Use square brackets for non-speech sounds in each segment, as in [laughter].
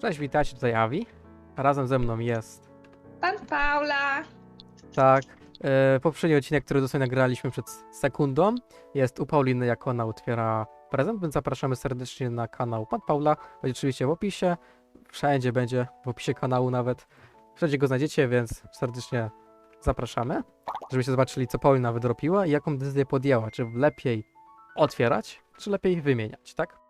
Cześć, witajcie, tutaj Avi. Razem ze mną jest, Pan Paula. tak, e, poprzedni odcinek, który dosłownie nagraliśmy przed sekundą, jest u Pauliny, jak ona otwiera prezent, więc zapraszamy serdecznie na kanał Pan Paula. Będzie oczywiście w opisie, wszędzie będzie, w opisie kanału nawet. Wszędzie go znajdziecie, więc serdecznie zapraszamy, żebyście zobaczyli, co Paulina wydropiła i jaką decyzję podjęła. Czy lepiej otwierać, czy lepiej wymieniać, tak?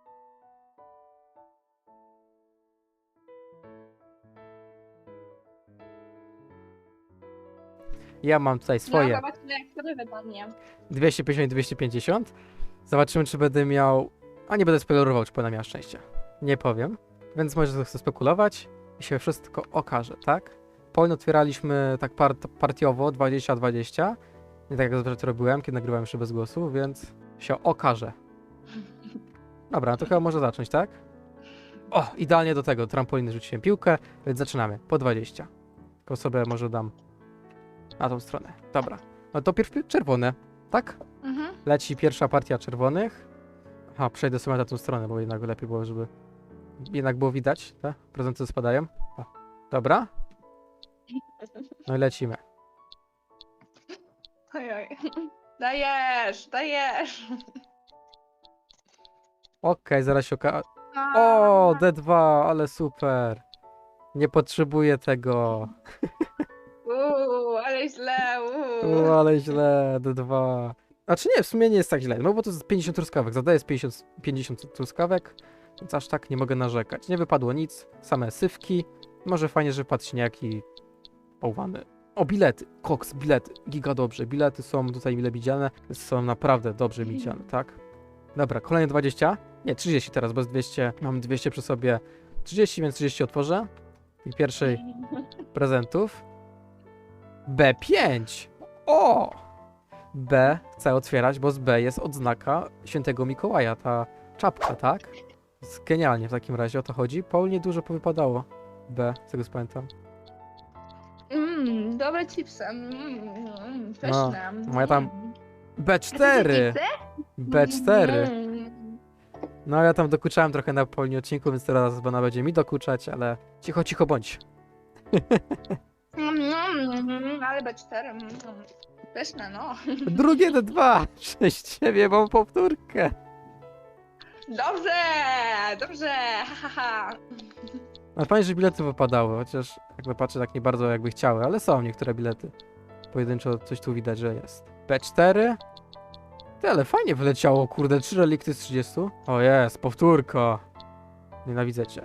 Ja mam tutaj swoje. No, zobaczymy, jak sobie wypadnie. 250 i 250. Zobaczymy, czy będę miał. A nie będę spoilerował, czy będę miał szczęście. Nie powiem. Więc może chcę spekulować i się wszystko okaże, tak? Polin otwieraliśmy tak part partiowo 20-20. Nie tak jak zazwyczaj to robiłem, kiedy nagrywałem jeszcze bez głosu, więc się okaże. Dobra, no to chyba może zacząć, tak? O, idealnie do tego. Trampoliny rzuciłem piłkę, więc zaczynamy. Po 20. Tylko sobie może dam na tą stronę. Dobra. No to pierw czerwone, tak? Mhm. Leci pierwsza partia czerwonych. Aha, przejdę sobie na tą stronę, bo jednak lepiej było, żeby jednak było widać, te prezenty spadają. O, dobra. No i lecimy. Ojoj. Dajesz, dajesz. Okej, zaraz się oka... O, D2, ale super. Nie potrzebuję tego. Uuu, ale źle, uuu. ale źle, D2. Znaczy nie, w sumie nie jest tak źle, no bo to jest 50 truskawek, zadaję z 50, 50 truskawek, więc aż tak nie mogę narzekać. Nie wypadło nic, same sywki, może fajnie, że padł śnieg i bałwany. O, bilety, koks, bilety, giga dobrze, bilety są tutaj mile widziane, są naprawdę dobrze widziane, tak? Dobra, kolejne 20, nie, 30 teraz, bez 200, mam 200 przy sobie, 30, więc 30 otworzę i pierwszej prezentów. B5. O! B chcę otwierać, bo z B jest odznaka świętego Mikołaja, ta czapka, tak? Jest genialnie w takim razie o to chodzi. Paul nie dużo powypadało. B, z tego co pamiętam. Mmm, dobre chipsy. Mmm, pyszne. no ja tam- Mm. B4! Chipsy? B4. Mm. No ja tam dokuczałem trochę na polni odcinku, więc teraz ona będzie mi dokuczać, ale cicho, cicho bądź. [laughs] Mm, mm, ale B4. mm, mm. Pyszne, no. [laughs] Drugie D2! Przez ciebie mam powtórkę. Dobrze, dobrze. Ha, ha, ha. Ale fajnie, że bilety wypadały, chociaż jakby patrzę tak nie bardzo jakby chciały, ale są niektóre bilety. Pojedynczo coś tu widać, że jest. P4. Ty, ale fajnie wyleciało, kurde, 3 relikty z 30. O jest, powtórka. Nienawidzę cię.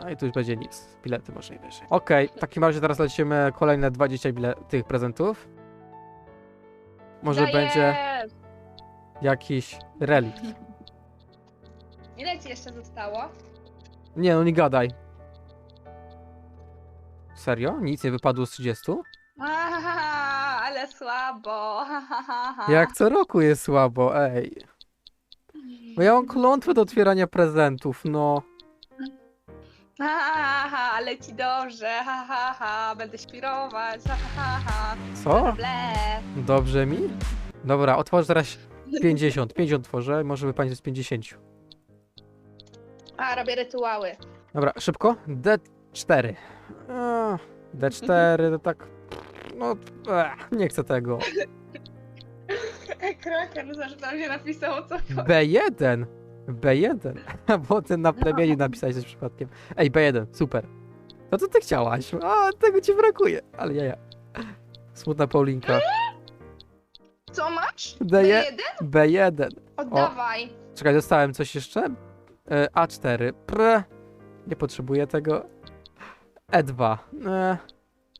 No i tu już będzie nic. Bilety może najwyżej. Okej, w takim razie teraz lecimy kolejne 20 bile tych prezentów. Może Dajesz. będzie jakiś relikt. [laughs] Ile ci jeszcze zostało? Nie no, nie gadaj. Serio? Nic nie wypadło z 30? Ahaha, [laughs] ale słabo. [laughs] Jak co roku jest słabo, ej. Bo ja mam klątwę do otwierania prezentów, no. Ha, ha, ha, ale ci dobrze. Ha, ha, ha. Będę śpirować. Ha, ha, ha. Co? Ble. Dobrze mi? Dobra, otworzę teraz 50. 50 tworzę, może wypaść z 50. A, robię rytuały. Dobra, szybko. D4. A, D4 to tak... No, ech, nie chcę tego. [laughs] Kraken, znaczy tam się napisało co B1. B1. [laughs] Bo ty na plemieniu napisałeś coś przypadkiem. Ej, B1, super. No co ty chciałaś? A, tego ci brakuje. Ale ja, ja. Smutna Paulinka. Co masz? D1. D1? B1. Oddawaj. Czekaj, dostałem coś jeszcze? E, A4. Pr. Nie potrzebuję tego. E2. E,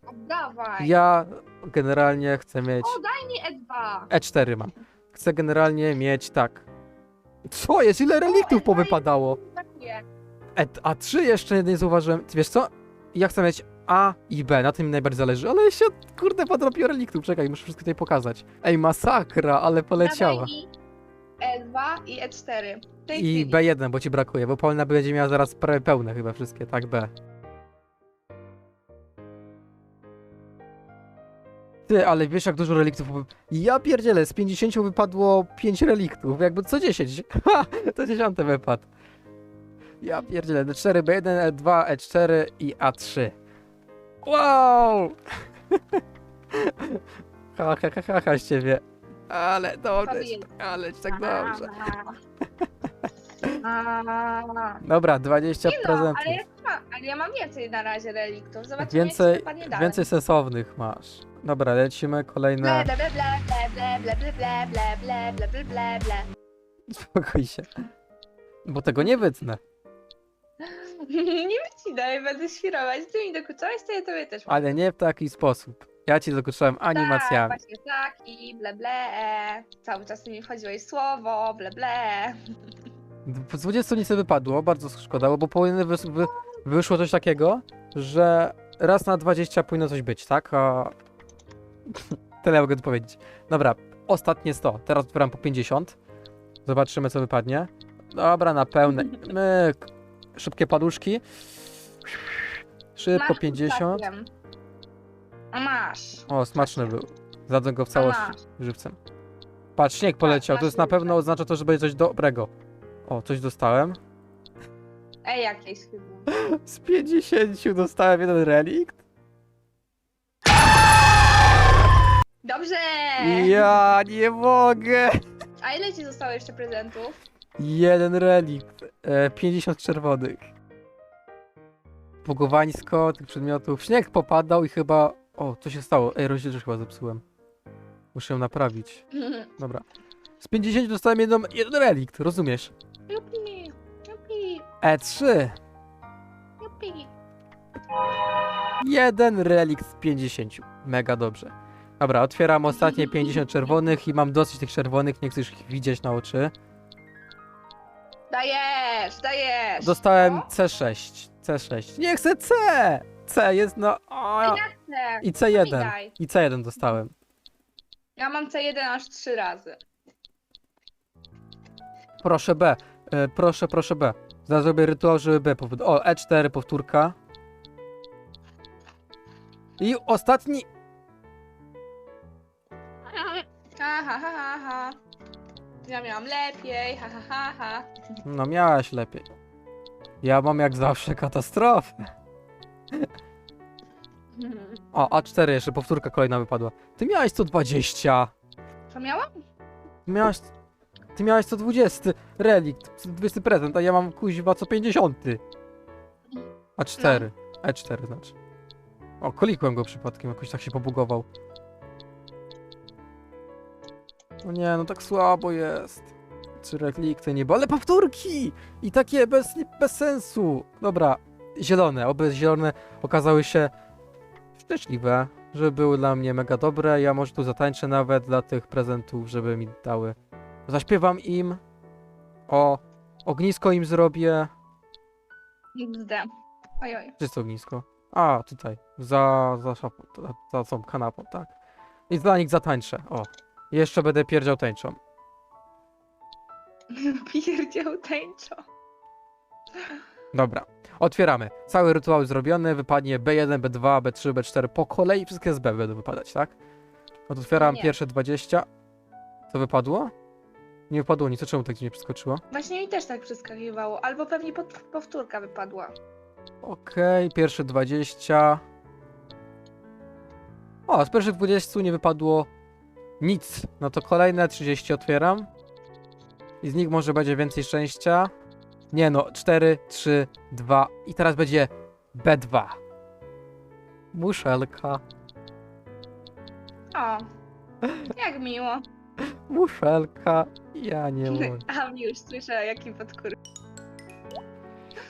Oddawaj. ja generalnie chcę mieć... O, daj mi E2. E4 mam. Chcę generalnie mieć tak. Co jest? Ile reliktów E2 powypadało? Brakuje. E, A3 jeszcze nie zauważyłem. Wiesz co? Ja chcę mieć A i B, na tym mi najbardziej zależy, ale się kurde podrobił reliktów. Czekaj, muszę wszystko tutaj pokazać. Ej, masakra, ale poleciała. Dawaj mi E2 i E4. W tej I chwili. B1, bo ci brakuje, bo Paulina będzie miała zaraz prawie pełne chyba wszystkie, tak B. Ty, ale wiesz jak dużo reliktów. Ja pierdzielę, z 50 wypadło 5 reliktów, jakby co 10. [laughs] Ha, to dziesiąte wypadł. Ja pierdzielę, D4, B1, E2, E4 E i A3. Wow! [laughs] ha, ha, ha, ha, ha z ciebie. Ale dobrze, ale ci tak dobrze. [laughs] Dobra, 20 Nie no, prezentów. ale ja, ma, ale ja mam więcej na razie reliktów. Zobaczymy, Więcej, jak się więcej sensownych masz. Dobra, lecimy kolejne. Spokój się. Bo tego nie wytnę. Nie wycinaj, będę świrować. Ty mi dokuczałeś, to ja tobie też mogę. Ale nie w taki sposób. Ja ci dokuczyłem Tak, animacjami. właśnie taki, ble, ble. Cały czas mi wchodziłeś słowo, ble, ble. Z 20 nic wypadło, bardzo szkoda, bo powinny wy, wy, wyszło coś takiego, że raz na 20 powinno coś być, tak? A... [laughs] Tyle mogę tu powiedzieć. Dobra, ostatnie 100. Teraz otwieram po 50. Zobaczymy, co wypadnie. Dobra, na pełne. [laughs] Myk. Szybkie paluszki. Szybko Masz 50. kurczakiem. A masz. O, smaczny był. Zadzę go w całości żywcem. Patrz, śnieg poleciał. To jest na pewno oznacza to, że będzie coś dobrego. O, coś dostałem. Ej, jakieś chyba. [laughs] Z 50 dostałem jeden relikt. Dobrze! Ja nie mogę. A ile ci zostało jeszcze prezentów? Jeden relikt. E, 50 czerwonych. Bugowańsko tych przedmiotów. Śnieg popadał i chyba... O, co się stało? Ej, rozdzielczość chyba zepsułem. Muszę ją naprawić. [laughs] Dobra. Z 50 dostałem jedną, jeden relikt, rozumiesz? Jupi, jupi, E3. jupi. Jeden relikt z 50. Mega dobrze. Dobra, otwieram ostatnie 50 czerwonych i mam dosyć tych czerwonych, nie chcę już ich widzieć na oczy. Dajesz, dajesz! Dostałem O, C6. C6. Nie chcę C! C jest na. O, Ja chcę. I Mi C1. daj. I C1 dostałem. Ja mam C1 aż trzy razy. Proszę B. E, proszę, proszę B. Zaraz zrobię rytuał, żeby B. O, E4 powtórka. I ostatni. Ha, ha, ha, ha, ha. Ja miałam lepiej, ha, ha, ha, ha. No miałaś lepiej. Ja mam jak zawsze katastrofę. O, A4 jeszcze powtórka kolejna wypadła. Ty miałeś 120. Co miałam? Ty miałeś. Ty miałeś 120 relikt, 20 prezent, a ja mam kuźwa co 50. A4. E4 znaczy. O, kolikłem go przypadkiem, jakoś tak się pobugował. No nie, no tak słabo jest. Trzy relikty niebo, ale powtórki! I takie bez, bez sensu. Dobra, zielone, oby zielone okazały się szczęśliwe, że były dla mnie mega dobre. Ja może tu zatańczę nawet dla tych prezentów, żeby mi dały. Zaśpiewam im. O, ognisko im zrobię. XD. Ojoj. Gdzie jest ognisko? A, tutaj. Za, za szafą, za, za tą kanapą, tak. I dla nich zatańczę. O. Jeszcze będę pierdział tańczą. [laughs] Pierdział tańczo. Dobra. Otwieramy. Cały rytuał zrobiony. Wypadnie B1, B2, B3, B4. Po kolei wszystkie z B będą wypadać, tak? No to otwieram Nie. pierwsze 20. Co wypadło? Nie wypadło nic. To czemu tak nie przeskoczyło? Właśnie mi też tak przeskakiwało. Albo pewnie powtórka wypadła. Okej, pierwsze 20. O, z pierwszych 20 nie wypadło nic. No to kolejne 30 otwieram. I z nich może będzie więcej szczęścia. Nie no, 4, 3, 2 i teraz będzie B2. Muszelka, O. Jak miło. [laughs] muszelka. Ja nie [laughs] mogę. A już słyszę jaki podkur...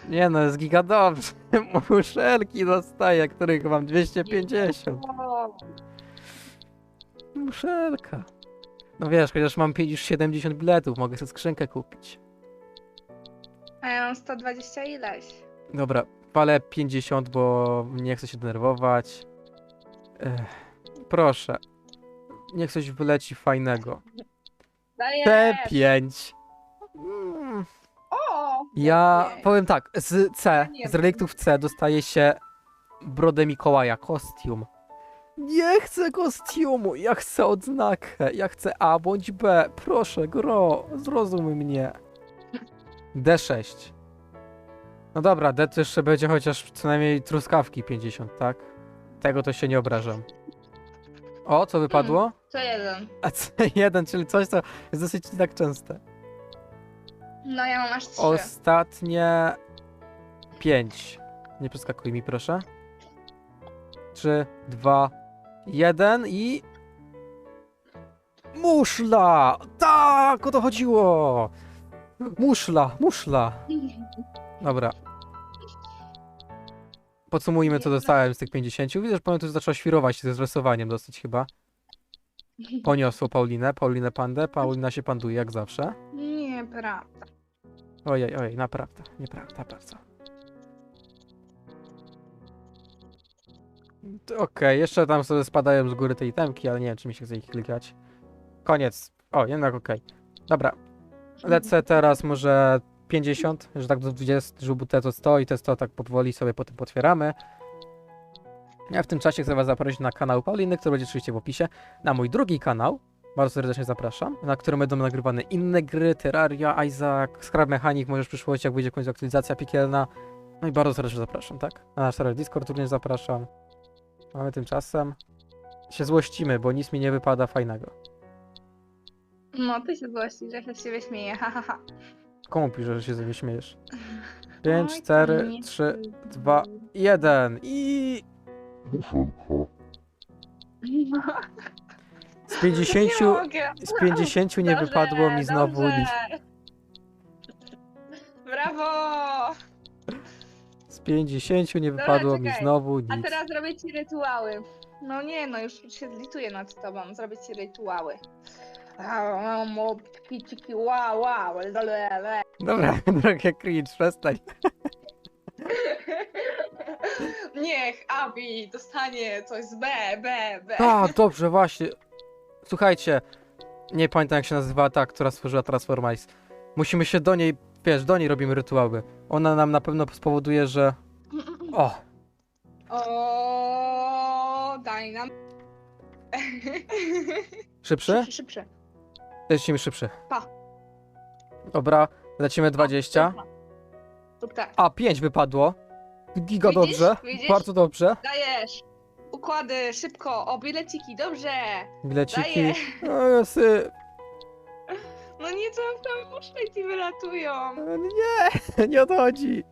Nie no, jest giga dobrze. [laughs] Muszelki dostaję, których mam 250. O, Muszelka. No wiesz, chociaż mam 50 70 biletów, mogę sobie skrzynkę kupić. A ja mam 120 ileś. Dobra, palę 50, bo nie chcę się denerwować. Ech, proszę. Niech coś wyleci fajnego. Dajesz. T5. Mm, O! Ja Ojej. powiem tak, z C, z reliktów C dostaje się brodę Mikołaja, kostium. Nie chcę kostiumu, ja chcę odznakę, ja chcę A bądź B. Proszę, gro, zrozum mnie. D6. No dobra, det jeszcze będzie chociaż co najmniej truskawki 50, tak? Tego to się nie obrażam. O, co wypadło? Co jeden. A C1, [laughs] czyli coś, co jest dosyć tak częste. No ja mam aż trzy. Ostatnie 5. Nie przeskakuj mi, proszę. 3, 2, 1 i. Muszla! Tak, o to chodziło! Muszla, muszla. Dobra. Podsumujmy, co dostałem z tych 50. Widzę, że pamiętam, że zaczęło świrować się z rysowaniem dosyć chyba. Poniosło Paulinę, Paulinę pandę, Paulina się panduje jak zawsze. Nieprawda. Ojej, ojej, naprawdę, nieprawda bardzo. Okej, jeszcze tam sobie spadają z góry te itemki, ale nie wiem, czy mi się chce ich klikać. Koniec. O, jednak okej. Dobra. Lecę teraz może 50, że tak do 20, żeby te to 100 i te 100 tak powoli sobie potem potwieramy. Ja w tym czasie chcę was zaprosić na kanał Pauliny, który będzie oczywiście w opisie, na mój drugi kanał, bardzo serdecznie zapraszam, na którym będą nagrywane inne gry, Terraria, Isaac, Scrap Mechanic, może w przyszłości, jak wyjdzie w końcu aktualizacja piekielna. No i bardzo serdecznie zapraszam, tak? Na nasz Discord również zapraszam. Mamy tymczasem się złościmy, bo nic mi nie wypada fajnego. No ty się złości, że się z siebie śmieje, ha ha ha. Komu pisze, że się ze mnie śmiejesz? [laughs] Oj, 5, to 4, nie 3, ty. 2, 1 i [laughs] z 50, Nie mogę. z 50 nie Dobrze, wypadło mi znowu dobrze. nic. Brawo! Z 50 nie wypadło mi czekaj. znowu A nic. teraz zrobię ci rytuały. No nie, no już się zlituję nad tobą. Zrobię ci rytuały. Mo, wow, wow, lelele. Dobra, [laughs] drogie cringe, przestań. [laughs] Niech Abi dostanie coś z B, B, B. A, dobrze, właśnie. Słuchajcie, nie pamiętam jak się nazywa ta, która stworzyła Transformice. Musimy się do niej, wiesz, do niej robimy rytuały. Ona nam na pewno spowoduje, że... O, O, daj nam. [laughs] szybszy? Szybszy, szybszy. Lecimy szybszy. Pa. Dobra, lecimy 20. Rób tak. A, 5 wypadło. Giga Widzisz? dobrze, Widzisz? bardzo dobrze. Dajesz. Układy, szybko. O, bileciki, dobrze. Bileciki. Dajesz. O, jasy. No nie, co tam muszle ci wylatują. Nie, [laughs] nie odchodzi.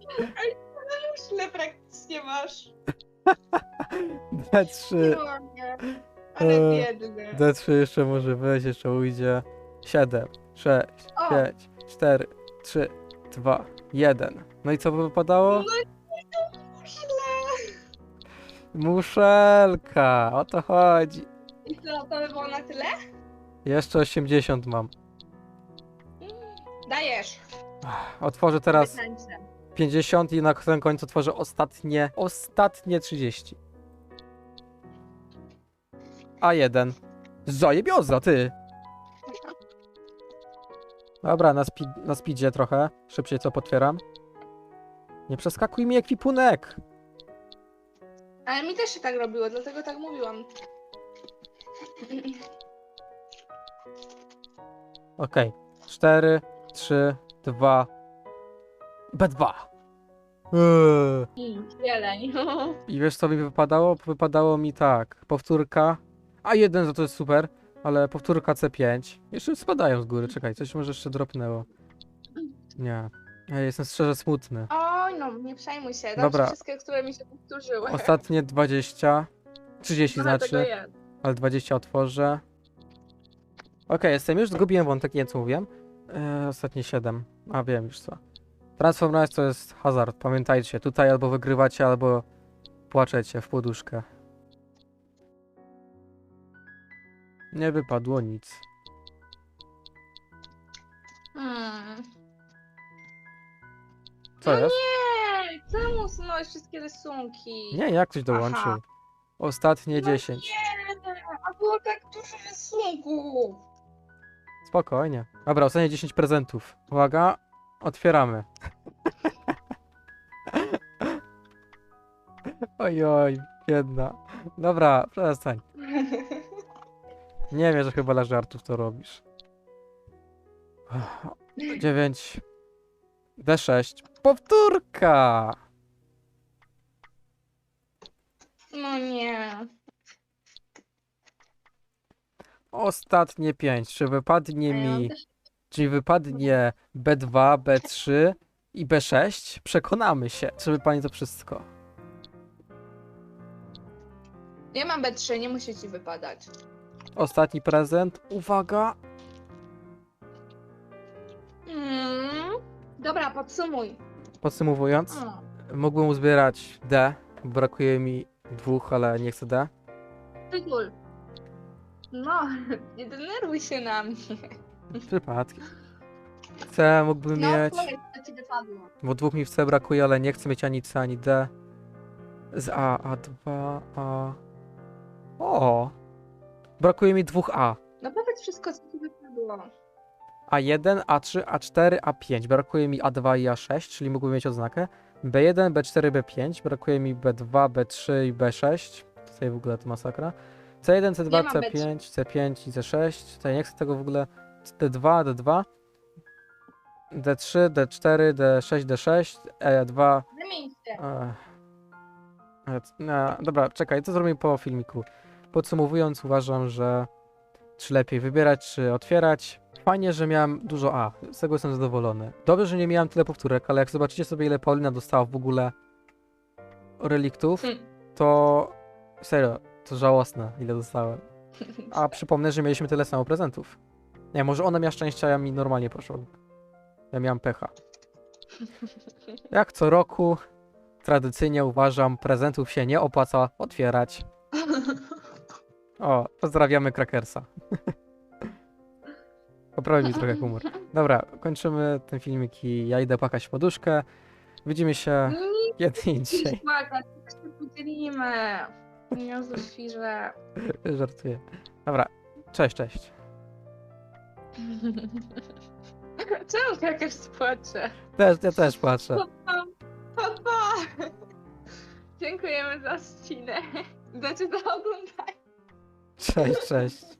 Muszle praktycznie masz. Nie D3. mogę. Ale E, biedny. D3 jeszcze może wejść, jeszcze ujdzie. 7, 6, O. 5, 4, 3, 2, 1. No i co by wypadało? No Muszle. Muszelka, o to chodzi. I co, to by było na tyle? Jeszcze 80 mam. Dajesz. Otworzę teraz Wytańczę. 50 i na samym końcu otworzę ostatnie, ostatnie 30. A jeden. Zajebioza, ty! Dobra, na, speed, na speedzie trochę. Szybciej co potwieram. Nie przeskakuj mi ekwipunek! Ale mi też się tak robiło, dlatego tak mówiłam. Okej. 4, 3, 2. B2. Eee. Mm, Zieleń. [laughs] I wiesz co mi wypadało? Wypadało mi tak. Powtórka. A jeden za to jest super, ale powtórka C5. Jeszcze spadają z góry, czekaj, coś może jeszcze dropnęło. Nie. Ja jestem szczerze smutny. Oj, no nie przejmuj się. Dam Dobra. wszystkie, które mi się powtórzyły. Ostatnie 20. 30 Dużo tego znaczy, jest. ale 20 otworzę. Okej, jestem już, zgubiłem wątek, nie wiem co mówiłem. Eee, ostatnie 7. A wiem już co. Transformers to jest hazard, pamiętajcie. Tutaj albo wygrywacie, albo płaczecie w poduszkę. Nie wypadło nic. Hmm. Co no jest? nie! Czemu usunąłeś wszystkie rysunki? Nie, jak ktoś dołączył. Aha. Ostatnie No 10. Nie, a było tak dużo rysunków. Spokojnie. Dobra, ostatnie 10 prezentów. Uwaga, otwieramy. [laughs] oj, oj, biedna. Dobra, przestań. Nie wiem, że chyba dla żartów to robisz. [laughs] 9. D6. Powtórka! No nie. Ostatnie pięć. Czy wypadnie mi... też- Czy wypadnie B2, B3 i B6? Przekonamy się, czy wypadnie to wszystko. Ja mam B3, nie musi ci wypadać. Ostatni prezent. Uwaga! Mm. Dobra, podsumuj. Podsumowując, O. mógłbym uzbierać D. Brakuje mi dwóch, ale nie chcę D. Tytul. No, [laughs] nie denerwuj się na mnie. Przypadkiem. Chcę, mógłbym No, mieć. powiedz, co ci wypadło. Bo dwóch mi w C brakuje, ale nie chcę mieć ani C, ani D. Z A, A2, A. O! Brakuje mi dwóch A. No powiedz wszystko, co ci wypadło. A1, A3, A4, A5. Brakuje mi A2 i A6, czyli mógłbym mieć odznakę. B1, B4, B5. Brakuje mi B2, B3 i B6. Tutaj w ogóle to masakra. C1, Nie C2, ma C5, C5 i C6. Tutaj nie chcę tego w ogóle. D2, D2. D3, D4, D6, D6, E2. Wymień się. E, dobra, czekaj, to zrobimy po filmiku. Podsumowując, uważam, że czy lepiej wybierać, czy otwierać. Fajnie, że miałem dużo A, z tego jestem zadowolony. Dobrze, że nie miałem tyle powtórek, ale jak zobaczycie sobie, ile Paulina dostała w ogóle reliktów, Hmm. to serio, to żałosne, ile dostałem. A [laughs] przypomnę, że mieliśmy tyle samo prezentów. Nie, może ona miała szczęście, a ja mi normalnie poszło. Ja miałem pecha. [laughs] Jak co roku, tradycyjnie uważam, prezentów się nie opłaca otwierać. O, pozdrawiamy Krakersa. [laughs] Poprawi mi trochę humor. Dobra, kończymy ten filmik i ja idę pakać poduszkę. Widzimy się Nie kiedy indziej. płakać, tak się podzielimy. Jezu, świrze. [laughs] Żartuję. Dobra, cześć, cześć. [laughs] Czemu jakaś płacze? Też, ja też płaczę. Pa, pa, pa, pa. Dziękujemy za odcinek. Znaczy za oglądanie. Cześć, cześć.